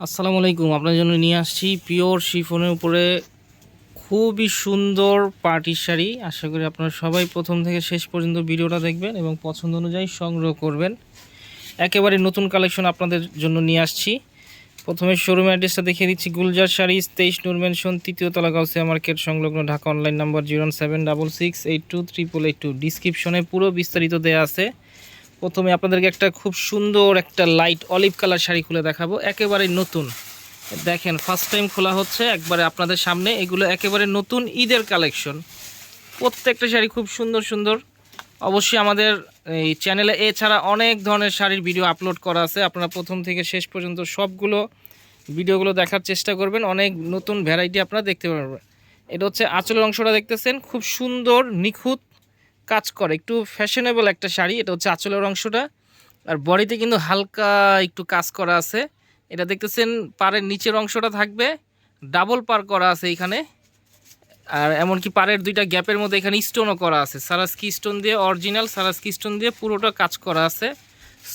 আসসালামু আলাইকুম আপনার জন্য নিয়ে আসছি পিওর শিফনের উপরে খুবই সুন্দর পার্টির শাড়ি। আশা করি আপনারা সবাই প্রথম থেকে শেষ পর্যন্ত ভিডিওটা দেখবেন এবং পছন্দ অনুযায়ী সংগ্রহ করবেন। একেবারে নতুন কালেকশন আপনাদের জন্য নিয়ে আসছি। প্রথমে শোরুম অ্যাড্রেসটা দেখিয়ে দিচ্ছি। গুলজার শাড়িজ তেইশ নূর মেনশন তৃতীয় তলা গাউসিয়া মার্কেট সংলগ্ন Dhaka online number zero seven double six eight two triple eight two ডিসক্রিপশনে পুরো বিস্তারিত দেওয়া আছে। প্রথমে আপনাদেরকে একটা খুব সুন্দর একটা লাইট অলিভ কালার শাড়ি খুলে দেখাবো। একেবারে নতুন। দেখেন ফার্স্ট টাইম খোলা হচ্ছে, একবারে আপনাদের সামনে। এগুলো একেবারে নতুন ঈদের কালেকশন প্রত্যেকটা শাড়ি খুব সুন্দর সুন্দর। অবশ্যই আমাদের এই চ্যানেলে এছাড়া অনেক ধরনের শাড়ির ভিডিও আপলোড করা আছে। আপনারা প্রথম থেকে শেষ পর্যন্ত সবগুলো ভিডিওগুলো দেখার চেষ্টা করবেন। অনেক নতুন ভ্যারাইটি আপনারা দেখতে পারবেন। এটা হচ্ছে আঁচলের অংশটা দেখতেছেন। খুব সুন্দর, নিখুঁত কাজ করে। একটু ফ্যাশনেবল একটা শাড়ি, এটা হচ্ছে আঁচলের অংশটা। আর বডিতে কিন্তু হালকা একটু কাজ করা আছে। এটা দেখতেছেন, পাড়ের নিচের অংশটা থাকবে। ডাবল পার করা আছে এখানে। আর এমনকি পাড়ের দুইটা গ্যাপের মধ্যে এখানে স্টোনও করা আছে। সারাস্কি স্টোন দিয়ে অরিজিনাল সারাস্কি স্টোন দিয়ে পুরোটা কাজ করা আছে।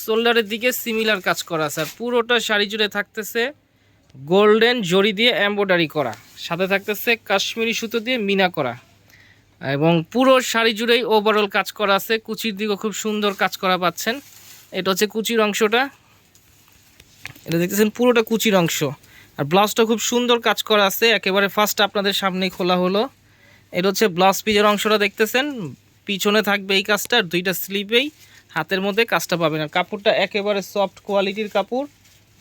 শোল্ডারের দিকে সিমিলার কাজ করা আছে। আর পুরোটা শাড়ি জুড়ে থাকতেছে গোল্ডেন জড়ি দিয়ে এমব্রয়ডারি করা। সাথে থাকতেছে কাশ্মীরি সুতো দিয়ে মিনা করা। এবং পুরো শাড়ি জুড়েই ওভারঅল কাজ করা আছে। কুচির দিকেও খুব সুন্দর কাজ করা পাচ্ছেন। এটা হচ্ছে কুচির অংশটা। এটা দেখতেছেন পুরোটা কুচির অংশ। আর ব্লাউজটা খুব সুন্দর কাজ করা আছে। একেবারে ফার্স্ট আপনাদের সামনেই খোলা হলো। এটা হচ্ছে ব্লাউজ পিজের অংশটা দেখতেছেন। পিছনে থাকবে এই কাজটা, আর দুইটা স্লিপেই হাতের মধ্যে কাজটা পাবেন। আর কাপড়টা একেবারে সফট কোয়ালিটির কাপড়।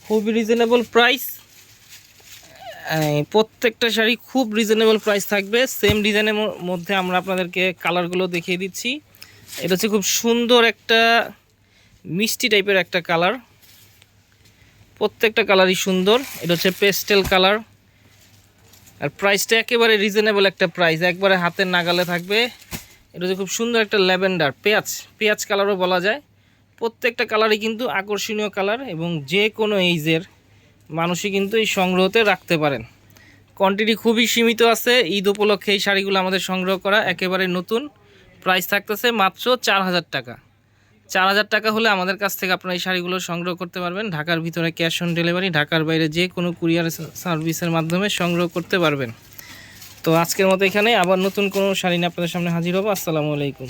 খুবই রিজনেবল প্রাইস প্রত্যেকটা শাড়ি খুব রিজনেবল প্রাইস থাকবে। সেম ডিজাইনের মধ্যে আমরা আপনাদেরকে কালারগুলো দেখিয়ে দিচ্ছি। এটা হচ্ছে খুব সুন্দর একটা মিষ্টি টাইপের একটা কালার প্রত্যেকটা কালারই সুন্দর। এটা হচ্ছে পেস্টেল কালার আর প্রাইসটা একেবারে রিজনেবল একটা প্রাইস একবারে হাতের নাগালে থাকবে। এটা হচ্ছে খুব সুন্দর একটা ল্যাভেন্ডার পেঁয়াজ পেঁয়াজ কালারও বলা যায়। প্রত্যেকটা কালারই কিন্তু আকর্ষণীয় কালার এবং যে কোনো এইজের মানুষই কিন্তু এই সংগ্রহতে রাখতে পারেন। কোয়ান্টিটি খুবই সীমিত আছে। ঈদ উপলক্ষে এই শাড়িগুলো আমাদের সংগ্রহ করা একেবারে নতুন। প্রাইস থাকতেছে মাত্র চার হাজার টাকা। চার হাজার টাকা হলে আমাদের কাছ থেকে আপনারা এই শাড়িগুলো সংগ্রহ করতে পারবেন। ঢাকার ভিতরে ক্যাশ অন ডেলিভারি, ঢাকার বাইরে যে কোনো কুরিয়ার সার্ভিসের মাধ্যমে সংগ্রহ করতে পারবেন। তো আজকের মতো এখানে আবার নতুন কোনো শাড়ি নিয়ে আপনাদের সামনে হাজির হব। আসসালামু আলাইকুম।